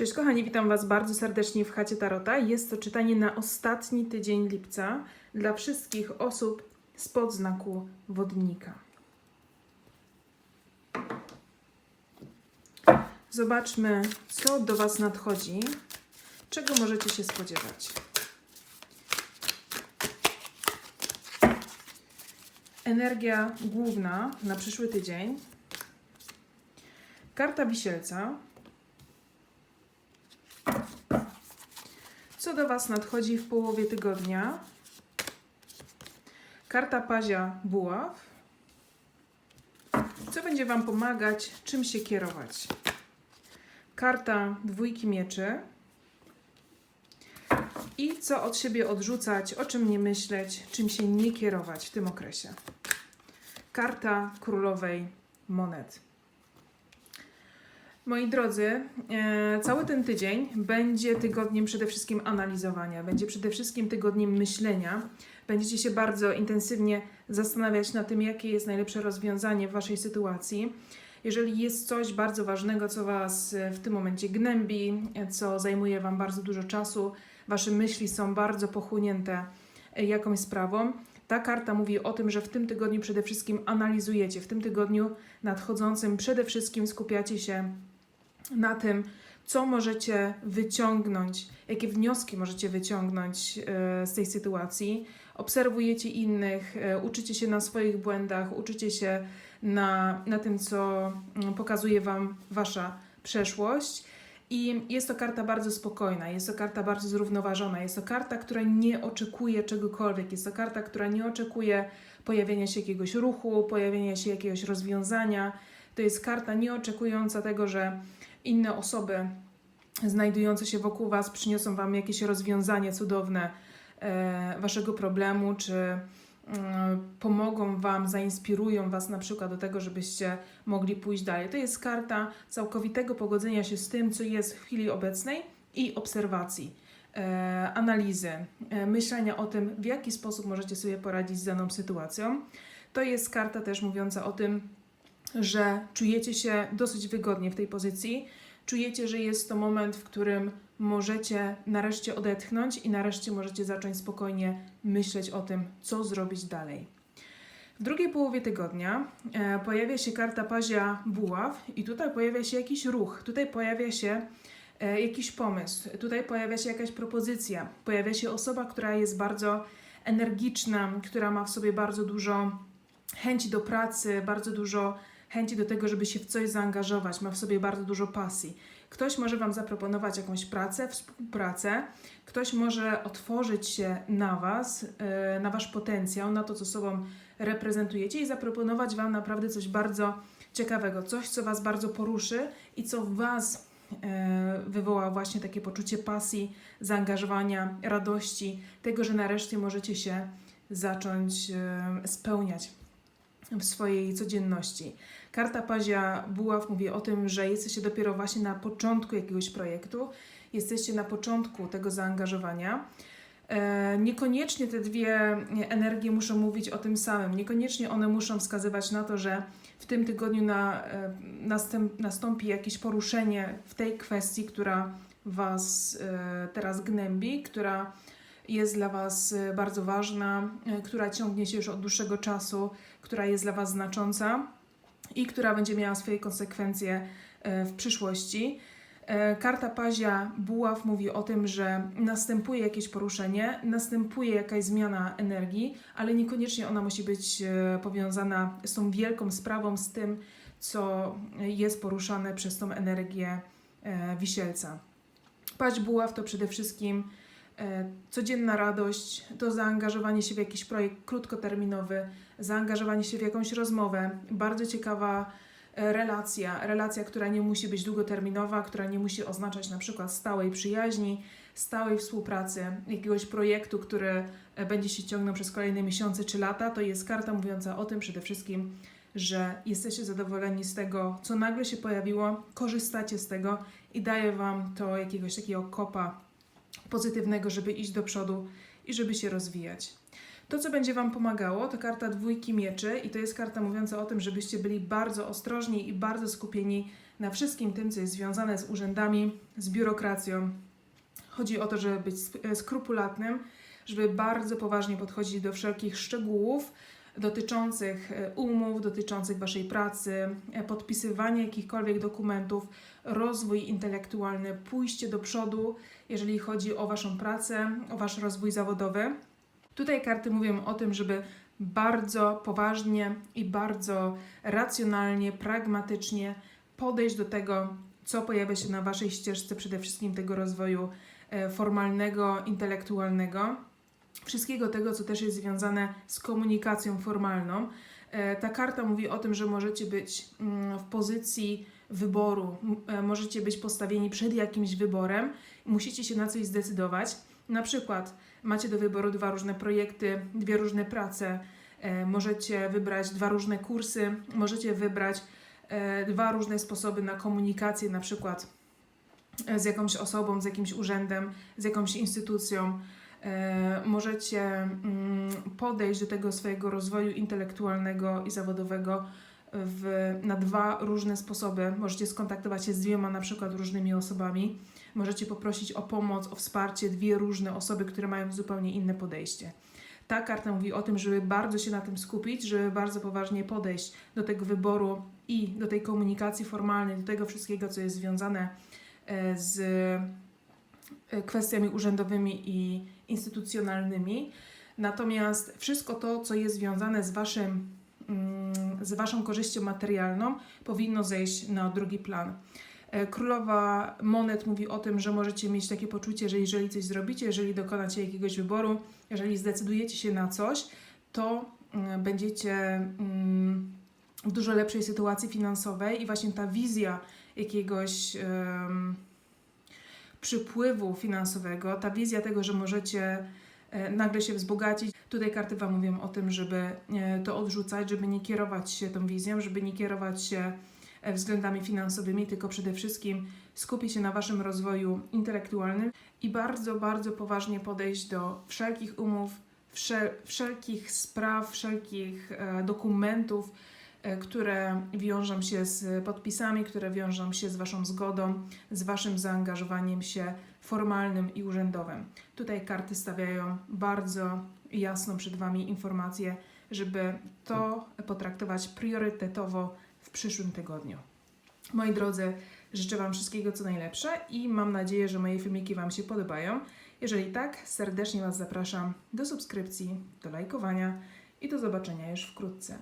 Cześć kochani, witam Was bardzo serdecznie w Chacie Tarota. Jest to czytanie na ostatni tydzień lipca dla wszystkich osób spod znaku wodnika. Zobaczmy, co do Was nadchodzi, czego możecie się spodziewać. Energia główna na przyszły tydzień. Karta wisielca. Co do Was nadchodzi w połowie tygodnia? Karta pazia buław. Co będzie Wam pomagać? Czym się kierować? Karta dwójki mieczy. I co od siebie odrzucać, o czym nie myśleć, czym się nie kierować w tym okresie. Karta królowej monet. Moi drodzy, e, cały ten tydzień będzie tygodniem przede wszystkim analizowania, będzie przede wszystkim tygodniem myślenia. Będziecie się bardzo intensywnie zastanawiać nad tym, jakie jest najlepsze rozwiązanie w Waszej sytuacji. Jeżeli jest coś bardzo ważnego, co Was w tym momencie gnębi, co zajmuje Wam bardzo dużo czasu, Wasze myśli są bardzo pochłonięte e, jakąś sprawą, ta karta mówi o tym, że w tym tygodniu przede wszystkim analizujecie, w tym tygodniu nadchodzącym przede wszystkim skupiacie się na tym, co możecie wyciągnąć, jakie wnioski możecie wyciągnąć e, z tej sytuacji. Obserwujecie innych, e, uczycie się na swoich błędach, uczycie się na, na tym, co mm, pokazuje Wam Wasza przeszłość. I jest to karta bardzo spokojna, jest to karta bardzo zrównoważona, jest to karta, która nie oczekuje czegokolwiek, jest to karta, która nie oczekuje pojawienia się jakiegoś ruchu, pojawienia się jakiegoś rozwiązania. To jest karta nie oczekująca tego, że inne osoby znajdujące się wokół Was przyniosą Wam jakieś rozwiązanie cudowne e, Waszego problemu, czy mm, pomogą Wam, zainspirują Was na przykład do tego, żebyście mogli pójść dalej. To jest karta całkowitego pogodzenia się z tym, co jest w chwili obecnej i obserwacji, e, analizy, e, myślenia o tym, w jaki sposób możecie sobie poradzić z daną sytuacją. To jest karta też mówiąca o tym, że czujecie się dosyć wygodnie w tej pozycji. Czujecie, że jest to moment, w którym możecie nareszcie odetchnąć i nareszcie możecie zacząć spokojnie myśleć o tym, co zrobić dalej. W drugiej połowie tygodnia e, pojawia się karta pazia buław i tutaj pojawia się jakiś ruch, tutaj pojawia się e, jakiś pomysł, tutaj pojawia się jakaś propozycja, pojawia się osoba, która jest bardzo energiczna, która ma w sobie bardzo dużo chęci do pracy, bardzo dużo chęci do tego, żeby się w coś zaangażować, ma w sobie bardzo dużo pasji. Ktoś może Wam zaproponować jakąś pracę, współpracę, ktoś może otworzyć się na Was, yy, na Wasz potencjał, na to, co sobą reprezentujecie i zaproponować Wam naprawdę coś bardzo ciekawego, coś, co Was bardzo poruszy i co Was yy, wywoła właśnie takie poczucie pasji, zaangażowania, radości, tego, że nareszcie możecie się zacząć yy, spełniać w swojej codzienności. Karta Pazia Buław mówi o tym, że jesteście dopiero właśnie na początku jakiegoś projektu, jesteście na początku tego zaangażowania. E, niekoniecznie te dwie energie muszą mówić o tym samym, niekoniecznie one muszą wskazywać na to, że w tym tygodniu na, e, następ, nastąpi jakieś poruszenie w tej kwestii, która Was e, teraz gnębi, która jest dla Was bardzo ważna, która ciągnie się już od dłuższego czasu, która jest dla Was znacząca i która będzie miała swoje konsekwencje e, w przyszłości. Karta Pazia Buław mówi o tym, że następuje jakieś poruszenie, następuje jakaś zmiana energii, ale niekoniecznie ona musi być powiązana z tą wielką sprawą, z tym, co jest poruszane przez tą energię wisielca. Paź Buław to przede wszystkim codzienna radość, to zaangażowanie się w jakiś projekt krótkoterminowy, zaangażowanie się w jakąś rozmowę, bardzo ciekawa e, relacja, relacja, która nie musi być długoterminowa, która nie musi oznaczać na przykład stałej przyjaźni, stałej współpracy, jakiegoś projektu, który e, będzie się ciągnął przez kolejne miesiące czy lata. To jest karta mówiąca o tym przede wszystkim, że jesteście zadowoleni z tego, co nagle się pojawiło, korzystacie z tego i daje Wam to jakiegoś takiego kopa pozytywnego, żeby iść do przodu i żeby się rozwijać. To, co będzie Wam pomagało, to karta dwójki mieczy i to jest karta mówiąca o tym, żebyście byli bardzo ostrożni i bardzo skupieni na wszystkim tym, co jest związane z urzędami, z biurokracją. Chodzi o to, żeby być e, skrupulatnym, żeby bardzo poważnie podchodzić do wszelkich szczegółów dotyczących e, umów, dotyczących Waszej pracy, e, podpisywania jakichkolwiek dokumentów, rozwój intelektualny, pójście do przodu, jeżeli chodzi o Waszą pracę, o Wasz rozwój zawodowy. Tutaj karty mówią o tym, żeby bardzo poważnie i bardzo racjonalnie, pragmatycznie podejść do tego, co pojawia się na Waszej ścieżce, przede wszystkim tego rozwoju e, formalnego, intelektualnego, wszystkiego tego, co też jest związane z komunikacją formalną. E, Ta karta mówi o tym, że możecie być mm, w pozycji wyboru, e, możecie być postawieni przed jakimś wyborem, musicie się na coś zdecydować. Na przykład macie do wyboru dwa różne projekty, dwie różne prace, e, możecie wybrać dwa różne kursy, możecie wybrać dwa różne sposoby na komunikację, na przykład z jakąś osobą, z jakimś urzędem, z jakąś instytucją. E, Możecie mm, podejść do tego swojego rozwoju intelektualnego i zawodowego w, na dwa różne sposoby. Możecie skontaktować się z dwiema na przykład różnymi osobami. Możecie poprosić o pomoc, o wsparcie dwie różne osoby, które mają zupełnie inne podejście. Ta karta mówi o tym, żeby bardzo się na tym skupić, żeby bardzo poważnie podejść do tego wyboru i do tej komunikacji formalnej, do tego wszystkiego, co jest związane e, z kwestiami urzędowymi i instytucjonalnymi. Natomiast wszystko to, co jest związane z waszym mm, z Waszą korzyścią materialną, powinno zejść na drugi plan. E, Królowa Monet mówi o tym, że możecie mieć takie poczucie, że jeżeli coś zrobicie, jeżeli dokonacie jakiegoś wyboru, jeżeli zdecydujecie się na coś, to mm, będziecie mm, w dużo lepszej sytuacji finansowej i właśnie ta wizja jakiegoś przypływu finansowego, ta wizja tego, że możecie e, nagle się wzbogacić. Tutaj karty Wam mówią o tym, żeby e, to odrzucać, żeby nie kierować się tą wizją, żeby nie kierować się e, względami finansowymi, tylko przede wszystkim skupić się na Waszym rozwoju intelektualnym i bardzo, bardzo poważnie podejść do wszelkich umów, wszel- wszelkich spraw, wszelkich dokumentów, które wiążą się z podpisami, które wiążą się z Waszą zgodą, z Waszym zaangażowaniem się formalnym i urzędowym. Tutaj karty stawiają bardzo jasną przed Wami informację, żeby to potraktować priorytetowo w przyszłym tygodniu. Moi drodzy, życzę Wam wszystkiego co najlepsze i mam nadzieję, że moje filmiki Wam się podobają. Jeżeli tak, serdecznie Was zapraszam do subskrypcji, do lajkowania i do zobaczenia już wkrótce.